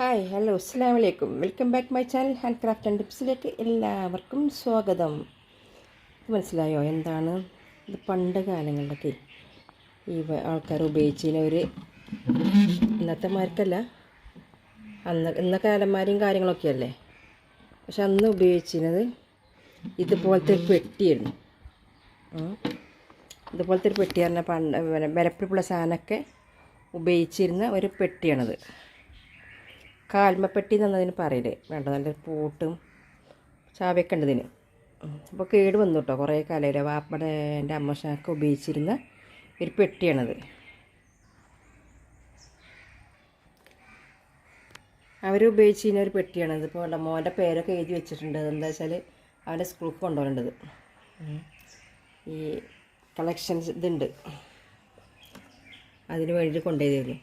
അസ്സാം വലൈക്കും welcome back my channel hand craft and ടിപ്സിലേക്ക് എല്ലാവർക്കും സ്വാഗതം. മനസ്സിലായോ? എന്താണ്? ഇത് പണ്ട് കാലങ്ങളിലൊക്കെ ഈ ആൾക്കാർ ഉപയോഗിച്ചതിന് ഒരു ഇന്നത്തെ മാർക്കല്ല. അന്ന് ഇന്നൊക്കെ അലമാരയും കാര്യങ്ങളൊക്കെ അല്ലേ? പക്ഷെ അന്ന് ഉപയോഗിച്ചിരുന്നത് ഇതുപോലത്തെ ഒരു പെട്ടിയായിരുന്നു. ഇതുപോലത്തെ ഒരു പെട്ടി പറഞ്ഞാൽ പണ്ട് വിലപ്പിടിപ്പുള്ള സാധനമൊക്കെ ഉപയോഗിച്ചിരുന്ന ഒരു പെട്ടിയാണത്. കാൽമപ്പെട്ടി എന്നതിന് പറയൽ. വേണ്ട നല്ല പൂട്ടും ചാവിയൊക്കെ അപ്പോൾ കേട് വന്നു കേട്ടോ കുറേ കാലം വാപ്പയുടെ എന്റെ അമ്മഷാക്ക് ഉപയോഗിച്ചിരുന്ന ഒരു പെട്ടിയാണത്. അവർ ഉപയോഗിച്ചിരുന്ന ഒരു പെട്ടിയാണത്. ഇപ്പോൾ മോന്റെ പേരൊക്കെ എഴുതി വെച്ചിട്ടുണ്ട്. എന്താ വെച്ചാൽ അവന്റെ സ്കൂൾക്ക് കൊണ്ടുപോകേണ്ടത് ഈ കളക്ഷൻസ് ഇതുണ്ട്. അതിന് വേണ്ടിയിട്ട് കൊണ്ടുപോയി കൊണ്ടുപോയതായിരുന്നു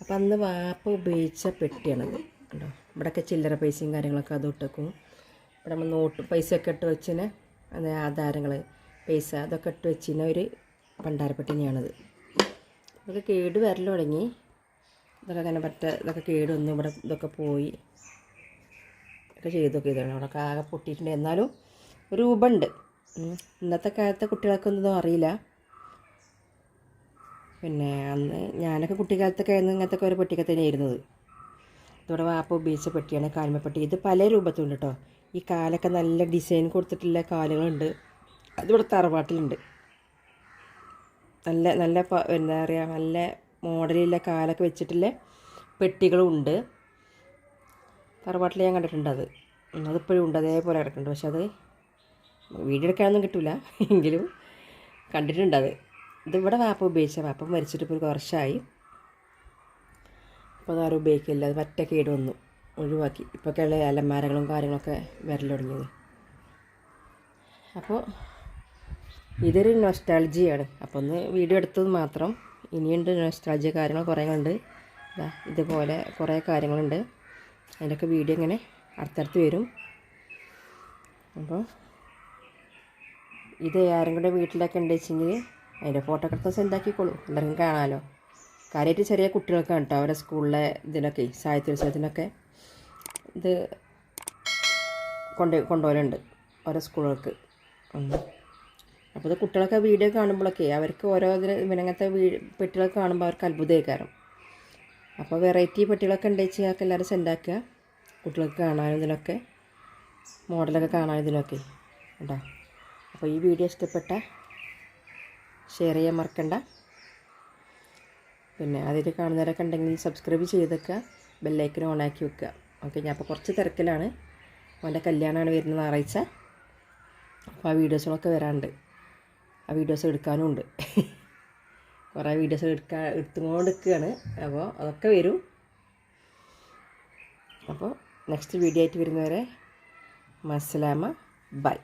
അപ്പം അന്ന് വാപ്പ ഉപയോഗിച്ച പെട്ടിയാണത് കേട്ടോ ഇവിടെയൊക്കെ ചില്ലറ പൈസയും കാര്യങ്ങളൊക്കെ അത് ഇട്ടേക്കും. ഇവിടെ നമ്മൾ നോട്ട് പൈസ ഒക്കെ ഇട്ട് വെച്ചിന് അത് ആധാരങ്ങൾ പൈസ അതൊക്കെ ഇട്ട് വെച്ചിന് ഒരു പണ്ടാരപ്പെട്ടിനെയാണത്. ഇതൊക്കെ കേട് വരൽ തുടങ്ങി. ഇതൊക്കെ അങ്ങനെ പറ്റ ഇതൊക്കെ കേട് വന്നു. ഇവിടെ ഇതൊക്കെ പോയി. ഒക്കെ ചെയ്തൊക്കെ ഇതാണ് അവിടെ ആകെ പൊട്ടിയിട്ടുണ്ട്. എന്നാലും ഒരു രൂപമുണ്ട് ഇന്നത്തെ കാലത്തെ കുട്ടികൾക്കൊന്നും അറിയില്ല. പിന്നെ അന്ന് ഞാനൊക്കെ കുട്ടിക്കാലത്തൊക്കെ ആയിരുന്നു ഇങ്ങനത്തെ ഒരു പെട്ടിയൊക്കെ തന്നെ ഇരുന്നത് ഇതോടെ വാപ്പ ഉപയോഗിച്ച പെട്ടിയാണ് കാൽമപ്പെട്ടി ഇത് പല രൂപത്തിലുണ്ട് കേട്ടോ ഈ കാലൊക്കെ നല്ല ഡിസൈൻ കൊടുത്തിട്ടുള്ള കാലുകളുണ്ട് അതിവിടെ തറവാട്ടിലുണ്ട്. നല്ല നല്ല എന്താ പറയുക നല്ല മോഡലുള്ള കാലൊക്കെ വെച്ചിട്ടുള്ള പെട്ടികളും ഉണ്ട് തറവാട്ടിൽ ഞാൻ കണ്ടിട്ടുണ്ട് അത്. അതിപ്പോഴും ഉണ്ട്. അതേപോലെ കിടക്കുന്നുണ്ട്. പക്ഷെ അത് വീഡിയോ കിട്ടില്ല എങ്കിലും കണ്ടിട്ടുണ്ട് അത്. ഇതിവിടെ വാപ്പ ഉപയോഗിച്ച വാപ്പ മരിച്ചിട്ട് ഇപ്പോൾ ഒരു വർഷമായി അപ്പോൾ അതാരും ഉപയോഗിക്കില്ല അത് പറ്റ കേട് വന്നു ഒഴിവാക്കി. ഇപ്പോഴൊക്കെയുള്ള അലമാരകളും കാര്യങ്ങളൊക്കെ വരൽ തുടങ്ങിയത്. അപ്പോൾ ഇതൊരു നൊസ്റ്റാൾജിയാണ് അപ്പോൾ ഒന്ന് വീഡിയോ എടുത്തത് മാത്രം. ഇനിയുണ്ട് നൊസ്റ്റാൾജിയ കാര്യങ്ങൾ കുറേ ഉണ്ട്. ഇതാ ഇതുപോലെ കുറേ കാര്യങ്ങളുണ്ട്. അതിന്റെയൊക്കെ വീഡിയോ ഇങ്ങനെ അടുത്തടുത്ത് വരും. അപ്പോൾ ഇത് ആരും കൂടെ വീട്ടിലൊക്കെ ഉണ്ട് വെച്ചെങ്കിൽ അതിന്റെ ഫോട്ടോ ഒക്കെ ദിവസം എന്താക്കിക്കോളൂ. എല്ലാവർക്കും കാണാമല്ലോ കാര്യമായിട്ട് ചെറിയ കുട്ടികൾക്കാണ് കേട്ടോ അവരുടെ സ്കൂളിലെ ഇതിനൊക്കെ സാഹിത്യോത്സവത്തിനൊക്കെ ഇത് കൊണ്ട് കൊണ്ടുപോകലുണ്ട് ഓരോ സ്കൂളുകൾക്ക്. അപ്പോൾ ഇത് കുട്ടികളൊക്കെ വീഡിയോ കാണുമ്പോഴൊക്കെ അവർക്ക് ഓരോ ഇതിന് ഇവനങ്ങനത്തെ വീ പെട്ടികളൊക്കെ കാണുമ്പോൾ അവർക്ക് അത്ഭുതമായിക്കാരം അപ്പോൾ വെറൈറ്റി പെട്ടികളൊക്കെ ഉണ്ട് വെച്ചാൽ അതൊക്കെ എല്ലാവരും സെൻഡാക്കുക കുട്ടികൾക്ക് കാണാനും ഇതിനൊക്കെ മോഡലൊക്കെ കാണാനും ഇതിനൊക്കെ. കേട്ടോ അപ്പോൾ ഈ വീഡിയോ ഇഷ്ടപ്പെട്ട ഷെയർ ചെയ്യാൻ മറക്കണ്ട. പിന്നെ അതിൽ കാണുന്നവരൊക്കെ ഉണ്ടെങ്കിൽ സബ്സ്ക്രൈബ് ചെയ്തേക്കുക ബെല്ലൈക്കൻ ഓണാക്കി വെക്കുക ഓക്കെ ഞാൻ അപ്പോൾ കുറച്ച് തിരക്കിലാണ്. അവന്റെ കല്യാണമാണ് വരുന്ന ഞായറാഴ്ച. അപ്പോൾ ആ വീഡിയോസുകളൊക്കെ വരാനുണ്ട് ആ വീഡിയോസ് എടുക്കാനും ഉണ്ട്. കുറേ വീഡിയോസ് എടുക്കാൻ എടുത്തുകൊണ്ട് അപ്പോൾ അതൊക്കെ വരും. അപ്പോൾ നെക്സ്റ്റ് വീഡിയോ ആയിട്ട് വരുന്നവരെ മസ്സലാമ ബൈ